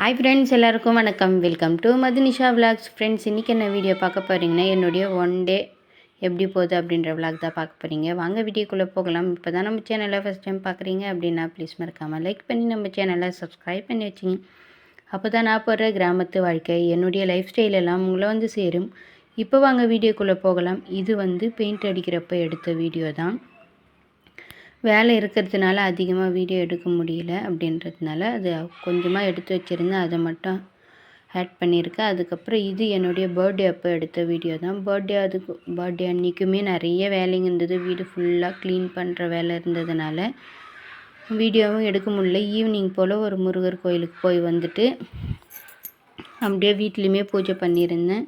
Hi friends எல்லாருக்கும் வணக்கம். Welcome to Madhunisha vlogs friends இன்றைக்கி என்ன வீடியோ பார்க்க போகிறீங்கன்னா என்னுடைய ஒன் டே எப்படி போகுது அப்படின்ற விலாக் தான் பார்க்க போகிறீங்க வாங்க வீடியோக்குள்ளே போகலாம். இப்போ தான் நம்ம சேனலை ஃபஸ்ட் டைம் பார்க்குறீங்க அப்படின்னா ப்ளீஸ் மறக்காமல் லைக் பண்ணி நம்ம சேனலை சப்ஸ்கிரைப் பண்ணி வச்சுங்க. அப்போ தான் நான் போடுற கிராமத்து வாழ்க்கை என்னுடைய லைஃப் ஸ்டைல் எல்லாம் உங்களை வந்து சேரும். இப்போ வாங்க வீடியோக்குள்ளே போகலாம். இது வந்து பெயிண்ட் அடிக்கிறப்ப எடுத்த வீடியோ தான். வேலை இருக்கிறதுனால அதிகமாக வீடியோ எடுக்க முடியல அப்படின்றதுனால அது கொஞ்சமாக எடுத்து வச்சுருந்தேன் அதை மட்டும் ஆட் பண்ணியிருக்கேன். அதுக்கப்புறம் இது என்னுடைய பர்த்டே அப்போ எடுத்த வீடியோ தான். பர்த்டே அதுக்கு பர்த்டே அன்றைக்குமே நிறைய வேலைங்க இருந்தது. வீடு ஃபுல்லாக க்ளீன் பண்ணுற வேலை இருந்ததுனால வீடியோவும் எடுக்க முடியல. ஈவினிங் போல் ஒரு முருகர் கோயிலுக்கு போய் வந்துட்டு அப்படியே வீட்லேயுமே பூஜை பண்ணியிருந்தேன்.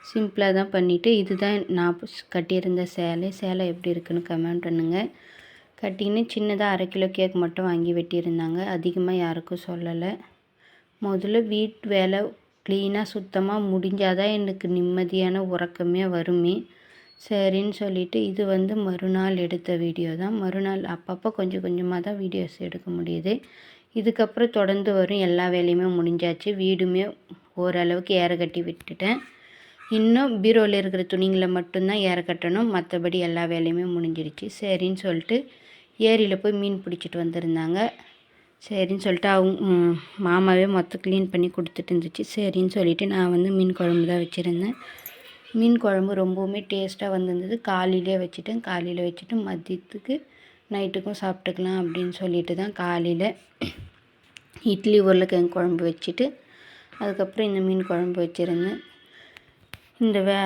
சிம்பிளாக தான் பண்ணிவிட்டு இதுதான் நான் கட்டியிருந்த சேலை. சேலை எப்படி இருக்குன்னு கமெண்ட் பண்ணுங்கள் கட்டின்னு சின்னதாக அரை கிலோ கேக் மட்டும் வாங்கி வெட்டியிருந்தாங்க. அதிகமாக யாருக்கும் சொல்லலை. முதல்ல வீட்டு வேலை க்ளீனாக சுத்தமாக முடிஞ்சால் தான் எனக்கு நிம்மதியான உறக்கமே வருமே. சரின்னு சொல்லிவிட்டு இது வந்து மறுநாள் எடுத்த வீடியோ தான். மறுநாள் அப்பப்போ கொஞ்சம் கொஞ்சமாக தான் வீடியோஸ் எடுக்க முடியுது. இதுக்கப்புறம் தொடர்ந்து வரும். எல்லா வேலையுமே முடிஞ்சாச்சு. வீடுமே ஓரளவுக்கு ஏற கட்டி விட்டுட்டேன். இன்னும் பீரோவில் இருக்கிற துணிங்களை மட்டும்தான் ஏற கட்டணும். மற்றபடி எல்லா வேலையுமே முடிஞ்சிடுச்சு சரின்னு சொல்லிட்டு ஏரியில் போய் மீன் பிடிச்சிட்டு வந்திருந்தாங்க. சரின்னு சொல்லிட்டு அவங்க மாமாவே மொத்தம் க்ளீன் பண்ணி கொடுத்துட்டு இருந்துச்சு. சரின்னு சொல்லிவிட்டு நான் வந்து மீன் குழம்பு தான் வச்சுருந்தேன். மீன் குழம்பு ரொம்பவுமே டேஸ்ட்டாக வந்திருந்தது. காலையிலே வச்சுட்டேன். காலையில் வச்சுட்டு மதியத்துக்கு நைட்டுக்கும் சாப்பிட்டுக்கலாம் அப்படின்னு சொல்லிட்டு தான் காலையில் இட்லி உருளைக்கிழங்கு குழம்பு வச்சுட்டு அதுக்கப்புறம் இந்த மீன் குழம்பு வச்சுருந்தேன். இந்த வே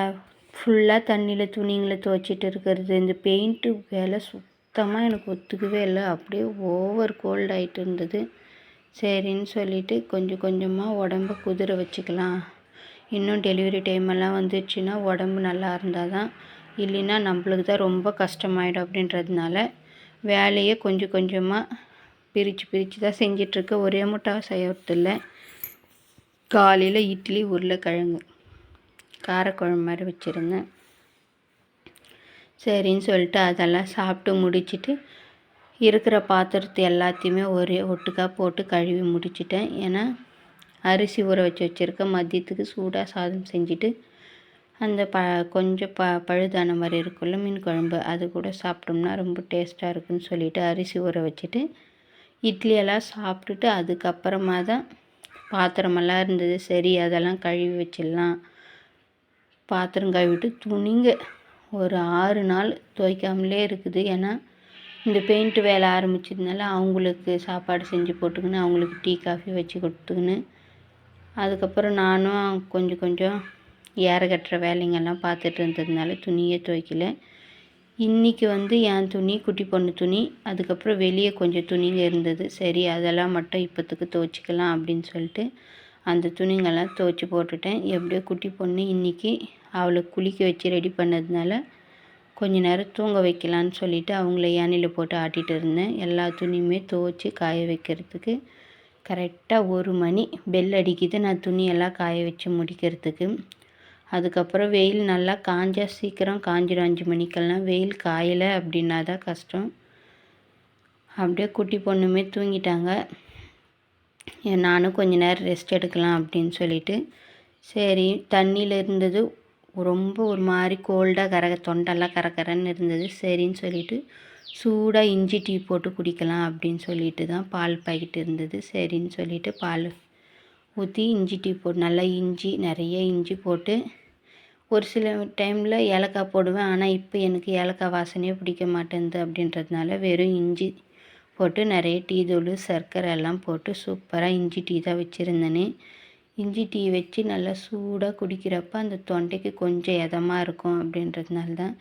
ஃபுல்லாக தண்ணியில் துணிங்களை துவைச்சிட்டு இருக்கிறது இந்த பெயிண்ட்டு வேலை சுத்தமாக எனக்கு ஒத்துக்கவே இல்லை. அப்படியே ஓவர் கோல்ட் ஆகிட்டு இருந்தது. சரின்னு சொல்லிவிட்டு கொஞ்சம் கொஞ்சமாக உடம்ப குதிர வச்சுக்கலாம். இன்னும் டெலிவரி டைமெல்லாம் வந்துடுச்சுன்னா உடம்பு நல்லா இருந்தால் தான் இல்லைன்னா நம்மளுக்கு தான் ரொம்ப கஷ்டமாயிடும் அப்படின்றதுனால வேலையை கொஞ்சம் கொஞ்சமாக பிரித்து பிரித்து தான் செஞ்சிட்ருக்கேன் ஒரே முட்டாக செய்யறதில்ல காலையில் இட்லி உருளைக்கிழங்கு. காரக்குழம்பு மாதிரி வச்சுருந்தேன் சரின்னு சொல்லிட்டு அதெல்லாம் சாப்பிட்டு முடிச்சுட்டு இருக்கிற பாத்திரத்தை எல்லாத்தையுமே ஒரே ஒட்டுக்காக போட்டு கழுவி முடிச்சிட்டேன். ஏன்னா அரிசி ஊற வச்சு வச்சுருக்கேன் மதியத்துக்கு சூடாக சாதம் செஞ்சுட்டு அந்த ப கொஞ்சம் ப பழுதான மாதிரி இருக்குல்ல மீன் குழம்பு அது கூட சாப்பிட்டோம்னா ரொம்ப டேஸ்ட்டாக இருக்குன்னு சொல்லிவிட்டு அரிசி ஊற வச்சுட்டு இட்லியெல்லாம் சாப்பிட்டுட்டு அதுக்கப்புறமா தான் பாத்திரமெல்லாம் இருந்தது. சரி அதெல்லாம் கழுவி வச்சிடலாம். பாத்திரம் கழுவிட்டு துணிங்க. ஒரு ஆறு நாள் துவைக்காமலே இருக்குது. ஏன்னா இந்த பெயிண்ட்டு வேலை ஆரம்பிச்சதுனால அவங்களுக்கு சாப்பாடு செஞ்சு போட்டுக்கின்னு அவங்களுக்கு டீ காஃபி வச்சு கொடுத்துக்கின்னு. அதுக்கப்புறம் நானும் கொஞ்சம் கொஞ்சம் ஏற கட்டுற வேலைங்கெல்லாம் பார்த்துட்டு இருந்ததுனால துணியே துவைக்கல. இன்றைக்கி வந்து என் துணி குட்டி பொண்ணு துணி அதுக்கப்புறம் வெளியே கொஞ்சம் துணிங்க இருந்தது. சரி அதெல்லாம் மட்டும் இப்போத்துக்கு துவைச்சிக்கலாம் அப்படின்னு சொல்லிட்டு அந்த துணிங்கெல்லாம் துவைச்சி போட்டுட்டேன். எப்படியோ குட்டி பொண்ணு இன்றைக்கி அவளை குளிக்க வச்சு ரெடி பண்ணதுனால கொஞ்ச நேரம் தூங்க வைக்கலான்னு சொல்லிவிட்டு அவங்கள யானையில் போட்டு ஆட்டிகிட்டு இருந்தேன். எல்லா துணியுமே துவச்சி காய வைக்கிறதுக்கு கரெக்டாக ஒரு மணி பெல் அடிக்குது. நான் துணியெல்லாம் காய வச்சு முடிக்கிறதுக்கு. அதுக்கப்புறம் வெயில் நல்லா காஞ்சா சீக்கிரம் காஞ்சிடும் அஞ்சு மணிக்கெல்லாம் வெயில் காயலை அப்படின்னா தான் கஷ்டம். அப்படியே குட்டி பொண்ணுமே தூங்கிட்டாங்க. நானும் கொஞ்ச நேரம் ரெஸ்ட் எடுக்கலாம் அப்படின்னு சொல்லிட்டு சரி தண்ணியில் இருந்தது ரொம்ப ஒரு மாதிரி கோல்டாக கரக தொண்டெல்லாம் கரகரன்னு இருந்தது. சரின்னு சொல்லிவிட்டு சூடாக இஞ்சி டீ போட்டு குடிக்கலாம் அப்படின்னு சொல்லிட்டு தான் பால் பாக்கெட் இருந்தது. சரின்னு சொல்லிவிட்டு பால் ஊற்றி இஞ்சி டீ போட்டு நல்லா இஞ்சி நிறைய இஞ்சி போட்டு ஒரு சில டைமில் ஏலக்காய் போடுவேன். ஆனால் இப்போ எனக்கு ஏலக்காய் வாசனையே பிடிக்க மாட்டேங்குது அப்படின்றதுனால வெறும் இஞ்சி போட்டு நிறைய டீ தூள் சர்க்கரை எல்லாம் போட்டு சூப்பராக இஞ்சி டீ தான் வச்சுருந்தேனே. இஞ்சி டீ வச்சு நல்லா சூடாக குடிக்கிறப்ப அந்த தொண்டைக்கு கொஞ்சம் இதமாக இருக்கும் அப்படின்றதுனால தான்.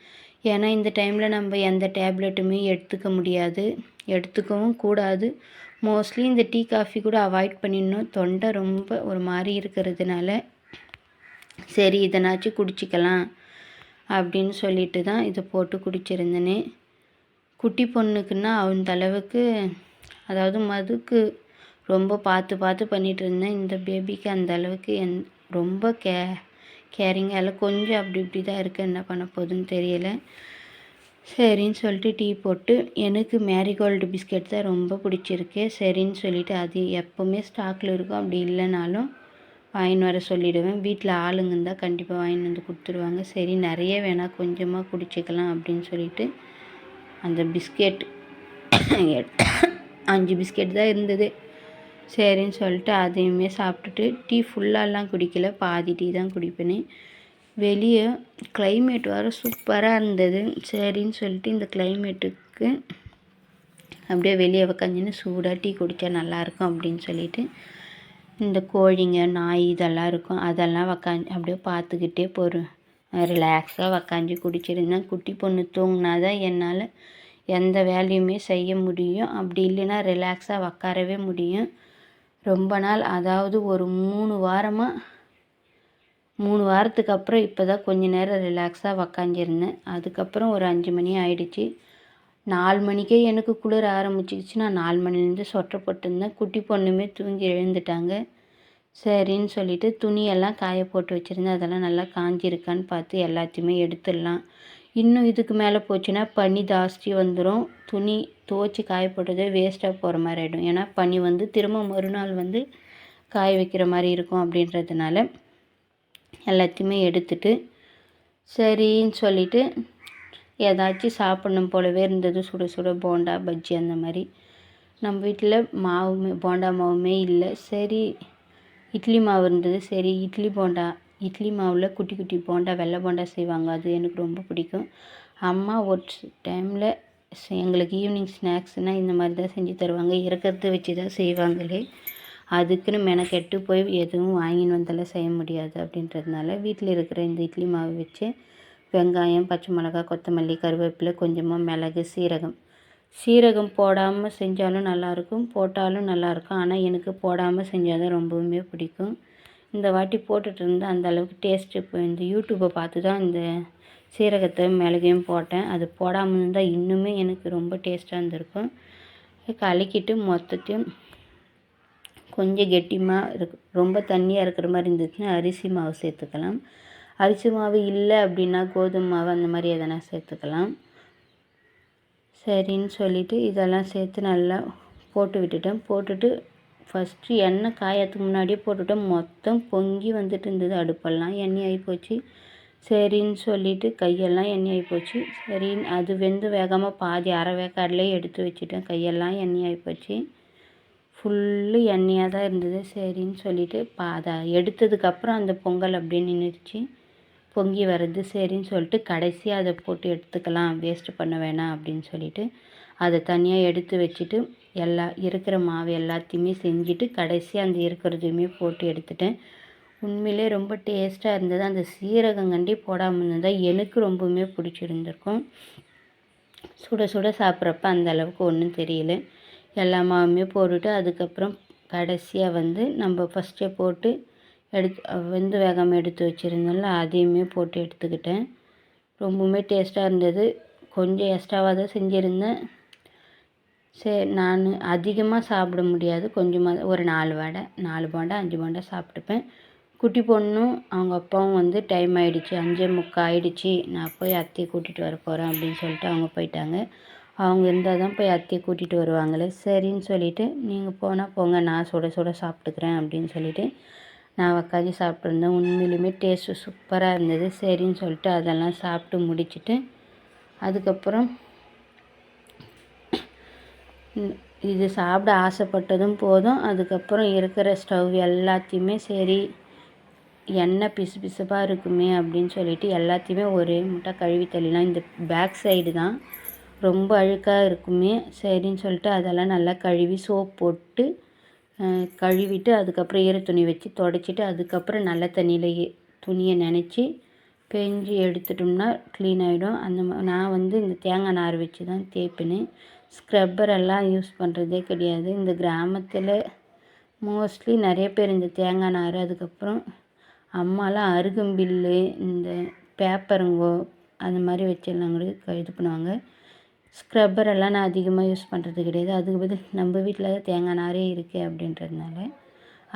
ஏன்னா இந்த டைமில் நம்ம எந்த டேப்லெட்டுமே எடுத்துக்க முடியாது. எடுத்துக்கவும் கூடாது. மோஸ்ட்லி இந்த டீ காஃபி கூட அவாய்ட் பண்ணிடணும். தொண்டை ரொம்ப ஒரு மாதிரி இருக்கிறதுனால சரி இதனாச்சும் குடிச்சிக்கலாம் அப்படின்னு சொல்லிட்டு தான் இதை போட்டு குடிச்சிருந்தேனே. குட்டி பொண்ணுக்குன்னா அந்த அளவுக்கு அதாவது மதுக்கு ரொம்ப பார்த்து பார்த்து பண்ணிகிட்டு இருந்தேன் இந்த பேபிக்கு அந்த அளவுக்கு என் ரொம்ப கே கேரிங்காக இல்லை கொஞ்சம் அப்படி இப்படி தான் இருக்குது என்ன பண்ண போகுதுன்னு தெரியல. சரின்னு சொல்லிட்டு டீ போட்டு எனக்கு மேரிகோல்டு பிஸ்கெட் தான் ரொம்ப பிடிச்சிருக்கு. சரின்னு சொல்லிவிட்டு அது எப்போவுமே ஸ்டாக்கில் இருக்கும். அப்படி இல்லைனாலும் வாங்கின்னு வர சொல்லிவிடுவேன் வீட்டில் ஆளுங்க இருந்தால் கண்டிப்பாக வாங்கின்னு வந்து கொடுத்துருவாங்க. சரி நிறைய வேணால் கொஞ்சமாக குடிச்சிக்கலாம் அப்படின்னு சொல்லிட்டு அந்த பிஸ்கெட் அஞ்சு பிஸ்கெட் தான் இருந்தது. சரின்னு சொல்லிட்டு அதையுமே சாப்பிட்டுட்டு டீ ஃபுல்லாலாம் குடிக்கல. பாதி டீ தான் குடிப்பேனே. வெளியே கிளைமேட் வர சூப்பராக இருந்தது. சரின்னு சொல்லிட்டு இந்த கிளைமேட்டுக்கு அப்படியே வெளியே உக்காந்துன்னு சூடாக டீ குடித்தா நல்லாயிருக்கும் அப்படின்னு சொல்லிட்டு இந்த கோழிங்க நாய் இதெல்லாம் இருக்கும். அதெல்லாம் உக்காந்து அப்படியே பார்த்துக்கிட்டே போகிறேன் ரிலாக்ஸாக உக்காந்து குடிச்சிருந்தேன். குட்டி பொண்ணு தூங்கினா தான் என்னால் எந்த வேலையுமே செய்ய முடியும். அப்படி இல்லைன்னா ரிலாக்ஸாக உக்காரவே முடியும். ரொம்ப நாள் அதாவது ஒரு மூணு வாரமாக மூணு வாரத்துக்கு அப்புறம் இப்போ தான் கொஞ்ச நேரம் ரிலாக்ஸாக உக்காஞ்சிருந்தேன் அதுக்கப்புறம் ஒரு அஞ்சு மணி ஆகிடுச்சி நாலு மணிக்கே எனக்கு குளிர் ஆரம்பிச்சிக்கிச்சு நான் நாலு மணிலேருந்து சொட்டர் போட்டிருந்தேன். குட்டி பொண்ணுமே தூங்கி எழுந்துட்டாங்க. சரின்னு சொல்லிவிட்டு துணியெல்லாம் காய போட்டு வச்சுருந்தேன். அதெல்லாம் நல்லா காஞ்சிருக்கான்னு பார்த்து எல்லாத்தையுமே எடுத்துடலாம். இன்னும் இதுக்கு மேலே போச்சுன்னா பனி ஜாஸ்தி வந்துடும் துணி துவச்சி காய போட்டதே வேஸ்ட்டாக போகிற மாதிரி ஆகிடும் ஏன்னா பனி வந்து திரும்ப மறுநாள் வந்து காய வைக்கிற மாதிரி இருக்கும் அப்படின்றதுனால எல்லாத்தையுமே எடுத்துட்டு சரின்னு சொல்லிவிட்டு ஏதாச்சும் சாப்பிட்ணும் போலவே இருந்தது. சுட சுட போண்டா பஜ்ஜி அந்த மாதிரி. நம்ம வீட்டில் மாவுமே போண்டா மாவுமே இல்லை. சரி இட்லி மாவு இருந்தது. சரி இட்லி போண்டா இட்லி மாவில் குட்டி குட்டி போண்டா வெள்ளை போண்டா செய்வாங்க. அது எனக்கு ரொம்ப பிடிக்கும். அம்மா ஒரு டைமில் எங்களுக்கு ஈவினிங் ஸ்நாக்ஸ்னால் இந்த மாதிரி தான் செஞ்சு தருவாங்க. இருக்கிறத வச்சு தான் செய்வாங்களே. அதுக்குன்னு மெனக்கெட்டு போய் எதுவும் வாங்கின்னு வந்தாலும் செய்ய முடியாது அப்படின்றதுனால வீட்டில் இருக்கிற இந்த இட்லி மாவு வச்சு வெங்காயம் பச்சை மிளகா கொத்தமல்லி கருவேப்பிலை கொஞ்சமாக மிளகு சீரகம். சீரகம் போடாமல் செஞ்சாலும் நல்லாயிருக்கும் போட்டாலும் நல்லாயிருக்கும் ஆனால் எனக்கு போடாமல் செஞ்சால் தான் ரொம்பவுமே பிடிக்கும். இந்த வாட்டி போட்டுட்டு இருந்தேன் அந்த அளவுக்கு டேஸ்ட்டு இப்போ இந்த யூடியூப்பை பார்த்து தான் இந்த சீரகத்தை மிளகையும் போட்டேன். அது போடாமல் இருந்தால் இன்னுமே எனக்கு ரொம்ப டேஸ்ட்டாக இருந்திருக்கும். கலக்கிட்டு மொத்தத்தையும் கொஞ்சம் கெட்டிமாக இருக்கு ரொம்ப தண்ணியாக இருக்கிற மாதிரி இருந்துச்சுன்னா அரிசி மாவு சேர்த்துக்கலாம். அரிசி மாவு இல்லை அப்படின்னா கோதுமை மாவு அந்த மாதிரி எதனா சேர்த்துக்கலாம். சரின்னு சொல்லிவிட்டு இதெல்லாம் சேர்த்து நல்லா போட்டு விட்டுட்டேன். போட்டுட்டு ஃபஸ்ட்டு எண்ணெய் காயறதுக்கு முன்னாடியே போட்டுவிட்டேன் மொத்தம் பொங்கி வந்துட்டு இருந்தது அடுப்பெல்லாம். எண்ணெய் ஆகி போச்சு. சரின்னு சொல்லிவிட்டு கையெல்லாம் எண்ணெய் ஆகி போச்சு. சரின்னு அது வெந்து வேகமாக பாதி அரை வேக்காடுலேயே எடுத்து வச்சுட்டேன். கையெல்லாம் எண்ணெய் ஆகி போச்சு. ஃபுல்லு எண்ணெயாக தான் இருந்தது. சரின்னு சொல்லிவிட்டு பா அதை எடுத்ததுக்கப்புறம் அந்த பொங்கல் அப்படியே நின்றுச்சு பொங்கி வர்றது சரின்னு சொல்லிட்டு கடைசியாக அதை போட்டு எடுத்துக்கலாம் வேஸ்ட்டு பண்ண வேணாம் அப்படின்னு சொல்லிவிட்டு அதை தனியாக எடுத்து வச்சுட்டு எல்லா இருக்கிற மாவு எல்லாத்தையுமே செஞ்சுட்டு கடைசியாக அந்த இருக்கிறதையுமே போட்டு எடுத்துட்டேன். உண்மையிலே ரொம்ப டேஸ்ட்டாக இருந்தது. அந்த சீரகம் கண்டி போடாமல் இருந்தால் எனக்கு ரொம்பவுமே பிடிச்சிருந்துருக்கும். சுட சுட சாப்பிட்றப்ப அந்த அளவுக்கு ஒன்றும் தெரியல. எல்லா மாவுமே போட்டுட்டு அதுக்கப்புறம் கடைசியாக வந்து நம்ம ஃபஸ்ட்டே போட்டு எடுத்து வெந்து வேகாமல் எடுத்து வச்சுருந்தோம்ல அதையுமே போட்டு எடுத்துக்கிட்டேன். ரொம்பவுமே டேஸ்ட்டாக இருந்தது. கொஞ்சம் எக்ஸ்ட்ராவாக தான் செஞ்சுருந்தேன். சரி நான் அதிகமாக சாப்பிட முடியாது. கொஞ்சமாக ஒரு நாலு வடை நாலு போண்டா அஞ்சு போண்டா சாப்பிட்டுப்பேன். குட்டி பொண்ணும் அவங்க அப்பாவும் வந்து டைம் ஆகிடுச்சி அஞ்சே முக்கால் ஆகிடுச்சி நான் போய் அத்தையை கூட்டிகிட்டு வர போகிறேன் அப்படின்னு சொல்லிட்டு அவங்க போயிட்டாங்க. அவங்க இருந்தால் தான் போய் அத்தையை கூட்டிகிட்டு வருவாங்களே. சரின்னு சொல்லிவிட்டு நீங்கள் போனால் போங்க நான் சுட சுட சாப்பிட்டுக்கிறேன் அப்படின்னு சொல்லிவிட்டு நான் உக்காந்து சாப்பிட்ருந்தேன் உண்மையிலுமே டேஸ்ட்டு சூப்பராக இருந்தது. சரின்னு சொல்லிட்டு அதெல்லாம் சாப்பிட்டு முடிச்சுட்டு அதுக்கப்புறம் இது சாப்பிட ஆசைப்பட்டதும் போதும். அதுக்கப்புறம் இருக்கிற ஸ்டவ் எல்லாத்தையுமே சரி எண்ணெய் பிசு பிசுப்பாக இருக்குமே அப்படின்னு சொல்லிட்டு எல்லாத்தையுமே ஒரே முட்டை கழுவி தள்ளிலாம் இந்த பேக் சைடு தான் ரொம்ப அழுக்காக இருக்குமே. சரின்னு சொல்லிட்டு அதெல்லாம் நல்லா கழுவி சோப் போட்டு கழுவிட்டு அதுக்கப்புறம் ஈர துணி வச்சு துடைச்சிட்டு அதுக்கப்புறம் நல்ல தண்ணியில் துணியை நினச்சி பெஞ்சு எடுத்துட்டோம்னா க்ளீன் ஆகிடும் அந்த நான் வந்து இந்த தேங்காய் நார் வச்சு தான் தேய்ப்பினேன் ஸ்க்ரப்பர் எல்லாம் யூஸ் பண்ணுறதே கிடையாது. இந்த கிராமத்தில் மோஸ்ட்லி நிறைய பேர் இந்த தேங்காய் நார் அதுக்கப்புறம் அம்மாலாம் அருகம்பில்லு இந்த பேப்பருங்கோ அந்த மாதிரி வச்செல்லாம் கூட இது பண்ணுவாங்க. ஸ்க்ரப்பர் எல்லாம் நான் அதிகமாக யூஸ் பண்ணுறது கிடையாது. அதுக்கு பதில் நம்ம வீட்டில் தான் தேங்காய் நாரே இருக்குது அப்படின்றதுனால.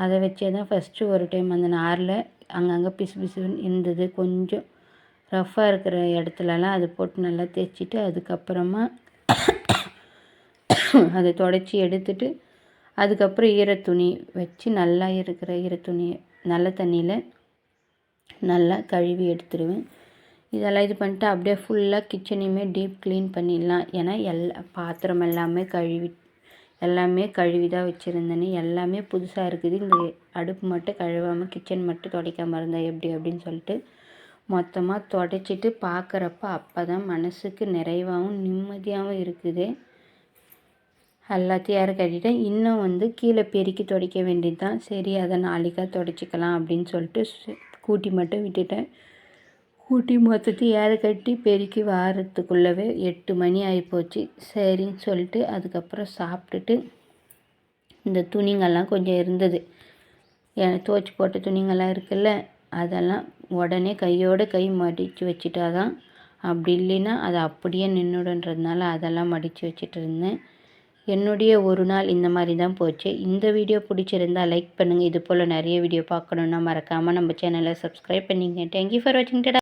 அதை வச்சே தான் ஃபஸ்ட்டு ஒரு டைம் அந்த நாரில் அங்கங்கே பிசு பிசுன்னு இருந்தது. கொஞ்சம் ரஃப்பாக இருக்கிற இடத்துலலாம் அதை போட்டு நல்லா தேய்ச்சிட்டு அதுக்கப்புறமா அதை தொடச்சி எடுத்துட்டு அதுக்கப்புறம் ஈரத்துணி வச்சு நல்லா இருக்கிற ஈரத்துணி நல்ல தண்ணியில் நல்லா கழுவி எடுத்துடுவேன் இதெல்லாம் இது பண்ணிட்டு அப்படியே ஃபுல்லாக கிச்சனையுமே டீப் க்ளீன் பண்ணிடலாம். ஏன்னா எல்லா பாத்திரம் எல்லாமே கழுவி எல்லாமே கழுவி தான் வச்சுருந்தேன்னு எல்லாமே புதுசாக இருக்குது. இந்த அடுப்பு மட்டும் கழுவாமல் கிச்சன் மட்டும் துடைக்காமல் இருந்தால் எப்படி அப்படின்னு சொல்லிட்டு மொத்தமாக துடைச்சிட்டு பார்க்குறப்ப அப்போ தான் மனசுக்கு நிறைவாகவும் நிம்மதியாகவும் இருக்குது. எல்லாத்தையும் யாரும் கட்டிட்டேன். இன்னும் வந்து கீழே பெருக்கி துடைக்க வேண்டியது தான் சரி அதை நாளைக்காக துடைச்சிக்கலாம் அப்படின்னு சொல்லிட்டு கூட்டி மட்டும் விட்டுட்டேன். கூட்டி மொத்தத்தையும் ஏற கட்டி பெருக்கி வாரத்துக்குள்ளவே எட்டு மணி ஆகிப்போச்சு சரின்னு சொல்லிட்டு அதுக்கப்புறம் சாப்பிட்டுட்டு இந்த துணிங்கெல்லாம் கொஞ்சம் இருந்தது. துவச்சி போட்ட துணிங்கெல்லாம் இருக்குல்ல அதெல்லாம் உடனே கையோடு கை மடித்து வச்சுட்டா தான் அப்படி இல்லைன்னா அது அப்படியே நின்றுடுன்றதுனால அதெல்லாம் மடித்து வச்சுட்டு இருந்தேன். என்னுடைய ஒரு நாள் இந்த மாதிரி தான் போச்சு. இந்த வீடியோ பிடிச்சிருந்தா லைக் பண்ணுங்கள் இது போல் நிறைய வீடியோ பார்க்கணுன்னா மறக்காமல் நம்ம சேனலை சப்ஸ்கிரைப் பண்ணிங்க தேங்க்யூ ஃபார் வாட்சிங் டடா